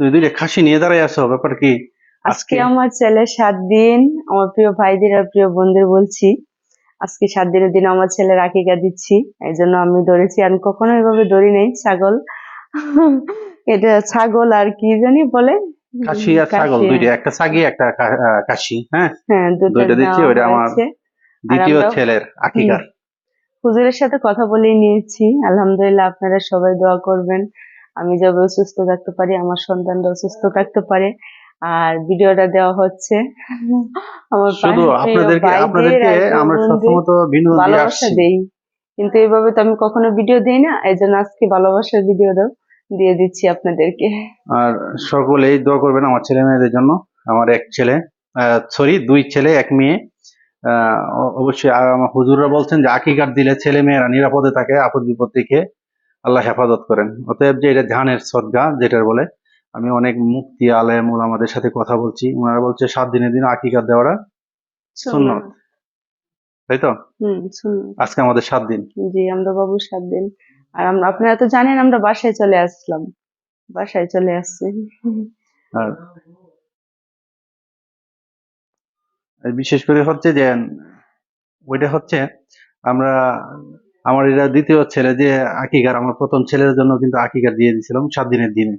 তুই দুইটা খাসি নিয়ে দাঁড়াই আসো ব্যাপার কি? আজকে আমার ছেলে সাত দিন আমার প্রিয় ভাইদের আর প্রিয় বলছি। আজকে সাত দিনের দিন আমার ছেলে রাখিকা দিচ্ছি এই জন্য আমি ধরেছি। আমি কখনো এভাবে ধরি নাই ছাগল। এটা ছাগল আর কি জানি বলে? খাসি আর ছাগল দুইটা একটা ছাগি একটা কাশি হ্যাঁ? হ্যাঁ দুইটা দিচ্ছি, ওইটা আমার দ্বিতীয় ছেলের আকিকার। হুজুরের সাথে কথা বলে নিয়েছি। আলহামদুলিল্লাহ আপনারা সবাই দোয়া করবেন। আমি যাতে সুস্থ থাকতে পারি আমার সন্তানরাও সুস্থ থাকতে পারে। আর ভিডিওটা দেওয়া হচ্ছে। আমার শুধু আপনাদেরকে আপনাদেরকে আমরা সবসময় তো বিনোদন ভালোবাসা দেই। কিন্তু এইভাবে তো আমি কখনো ভিডিও দেই না এই জন্য আজকে ভালোবাসার ভিডিও দাও দিয়ে দিচ্ছি আপনাদেরকে। আর সকলেই দোয়া করবেন আমার ছেলে মেয়েদের জন্য। আমার এক ছেলে সরি দুই ছেলে এক মেয়ে। আহ, অবশ্যই আমার হুজুররা বলছেন যে আকিকার দিলে ছেলে মেয়েরা নিরাপদে থাকে আপদ বিপদ থেকে আল্লাহ হেফাজত করেন। অতএব যে এটা ধানের সদগা যেটার বলে আমি অনেক মুক্তি আলেম আমাদের সাথে কথা বলছি। ওনারা বলছে সাত দিনের দিন আকিকার দেওয়াটা সুন্নত। তাই তো? আজকে আমাদের সাত দিন। জি আমরা বাবু সাত দিন। আর আমরা আপনারা তো জানেন আমরা বাসায় চলে আসলাম। বাসায় চলে আসছি। আর বিশেষ করে হচ্ছে যে ওইটা হচ্ছে আমরা আমার এটা দ্বিতীয় ছেলে যে আকিকার আমার প্রথম ছেলের জন্য কিন্তু আকিকার দিয়ে দিয়েছিলাম সাত দিনের দিনে।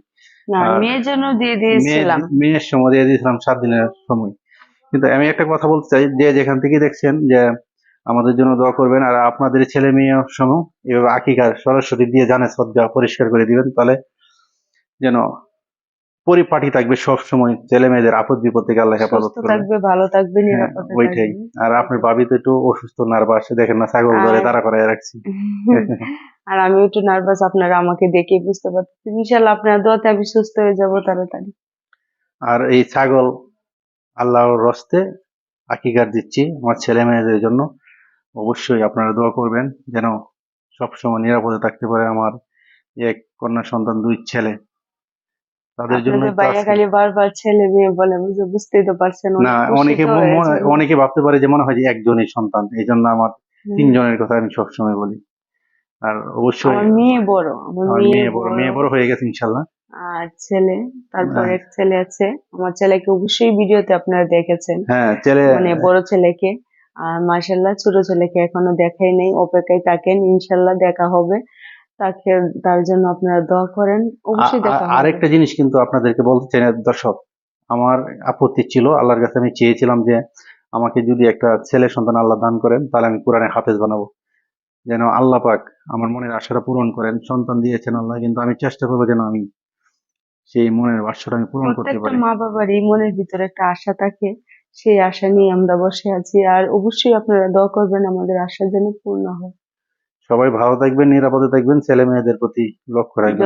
মেয়ের জন্য দিয়ে দিয়েছিলাম। মেয়ের সময় দিয়ে দিয়েছিলাম সাত দিনের সময়। কিন্তু আমি একটা কথা বলতে চাই যে যেখান থেকে দেখছেন যে আমাদের জন্য দোয়া করবেন আর আপনাদের ছেলে মেয়ে সময় এভাবে আকিকার সরাসরি দিয়ে জানে সদ্গা পরিষ্কার করে দিবেন তাহলে যেন পরিপাটি থাকবে সব সময় ছেলে মেয়েদের আপদ বিপদ থেকে আল্লাহ হেফাজত করবে থাকবে ভালো থাকবে হ্যাঁ, নিরাপদে ওইটাই। আর আপনার ভাবি তো একটু অসুস্থ নার্ভাস দেখেন না ছাগল ধরে দাঁড়া করায় রাখছি। আর আমি একটু নার্ভাস আপনারা আমাকে দেখে বুঝতে পারতেছেন। ইনশাল্লাহ আপনার দোয়াতে আমি সুস্থ হয়ে যাব তাড়াতাড়ি। আর এই ছাগল আল্লাহর রস্তে আকিকার দিচ্ছি আমার ছেলে মেয়েদের জন্য। অবশ্যই আপনারা দোয়া করবেন যেন সবসময় নিরাপদে থাকতে পারে আমার এক কন্যা সন্তান দুই ছেলে। তাদের জন্য খালি বারবার ছেলে মেয়ে বলে বুঝে বুঝতেই তো পারছেন না অনেকে অনেকে ভাবতে পারে যে মনে হয় যে একজনই সন্তান এই জন্য আমার তিনজনের কথা আমি সবসময় বলি। আর অবশ্যই মেয়ে বড় আমার আমার মেয়ে মেয়ে বড় মেয়ে বড়। হয়ে গেছে ইনশাল্লাহ আর ছেলে তারপর হ্যাঁ। এক ছেলে আছে। আমার ছেলেকে অবশ্যই ভিডিওতে আপনারা দেখেছেন। হ্যাঁ ছেলে মানে বড় ছেলেকে। আর মার্শাল্লাহ ছোট ছেলেকে এখনও দেখাই নেই অপেক্ষায় থাকেন ইনশাল্লাহ দেখা হবে। তাকে তার জন্য আপনারা দোয়া করেন। অবশ্যই দেখা আরেকটা জিনিস কিন্তু আপনাদেরকে বলতে চাই দর্শক আমার আপত্তি ছিল আল্লাহর কাছে আমি চেয়েছিলাম যে আমাকে যদি একটা ছেলে সন্তান আল্লাহ দান করেন তাহলে আমি কোরআনে হাফেজ বানাবো। যেন আল্লাহ পাক আমার মনের আশাটা পূরণ করেন সন্তান দিয়েছেন আল্লাহ কিন্তু আমি চেষ্টা করব যেন আমি সেই মনের আশাটা আমি পূরণ করতে পারি। মা বাবারই মনের ভিতরে একটা আশা থাকে সেই আশা নিয়ে আমরা বসে আছি। আর অবশ্যই আপনারা দোয়া করবেন আমাদের আশা যেন পূর্ণ হয়। সবাই ভালো থাকবেন নিরাপদে থাকবেন ছেলে মেয়েদের প্রতি লক্ষ্য রাখবেন।